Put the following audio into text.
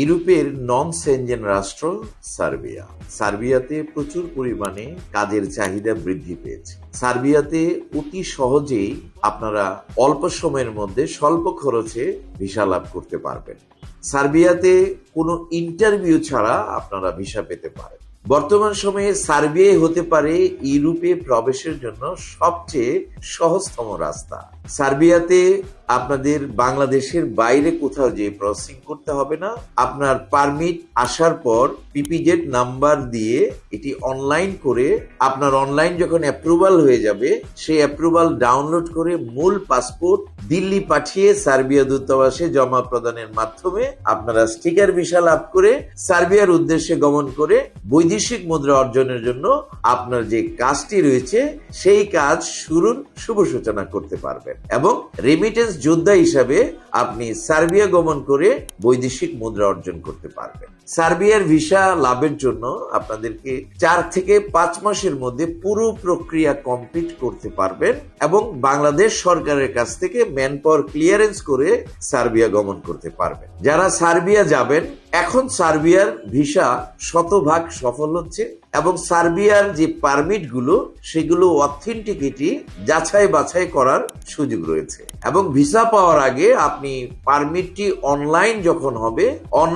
ইউরোপের নন সেনজেন রাষ্ট্র সার্বিয়া। সার্বিয়াতে প্রচুর পরিমাণে কাজের চাহিদা বৃদ্ধি পেয়েছে। সার্বিয়াতে অতি সহজেই আপনারা অল্প সময়ের মধ্যে স্বল্প খরচে ভিসা লাভ করতে পারবেন। সার্বিয়াতে কোনো ইন্টারভিউ ছাড়া আপনারা ভিসা পেতে পারেন। বর্তমান সময়ে সার্বিয়াই হতে পারে ইউরোপে প্রবেশের জন্য সবচেয়ে সহজতম রাস্তা। সার্বিয়াতে আপনাদের বাংলাদেশের বাইরে কোথাও যে প্রসেসিং করতে হবে না। আপনার পারমিট আসার পর পিপিজেড নাম্বার দিয়ে এটি অনলাইন করে আপনার অনলাইন যখন অ্যাপ্রুভাল হয়ে যাবে, সেই অ্যাপ্রুভাল ডাউনলোড করে মূল পাসপোর্ট দিল্লি পাঠিয়ে সার্বিয়া দূতাবাসে জমা প্রদানের মাধ্যমে আপনারা স্টিকার ভিসা লাভ করে সার্বিয়ার উদ্দেশ্যে গমন করে বৈদেশিক মুদ্রা অর্জনের জন্য আপনার যে কাজটি রয়েছে, সেই কাজ শুরুর শুভ সূচনা করতে পারবেন। এবং রেমিটেন্স যোদ্ধা হিসাবে আপনি সার্বিয়া গমন করে বৈদেশিক মুদ্রা অর্জন করতে পারবেন। সার্বিয়ার ভিসা লাভের জন্য আপনাদেরকে চার থেকে পাঁচ মাসের মধ্যে পুরো প্রক্রিয়া কমপ্লিট করতে পারবেন এবং বাংলাদেশ সরকারের কাছ থেকে ম্যান পাওয়ার ক্লিয়ারেন্স করে সার্বিয়া গমন করতে পারবেন। যারা সার্বিয়া যাবেন এখন সার্বিয়ার ভিসা শতভাগ সফল হচ্ছে এবং সার্বিয়ার যে পারমিটগুলো সেগুলো অথেন্টিকিটি যাচাই বাছাই করার সুযোগ রয়েছে। এবং ভিসা পাওয়ার আগে আপনি পারমিটটি অনলাইন যখন হবে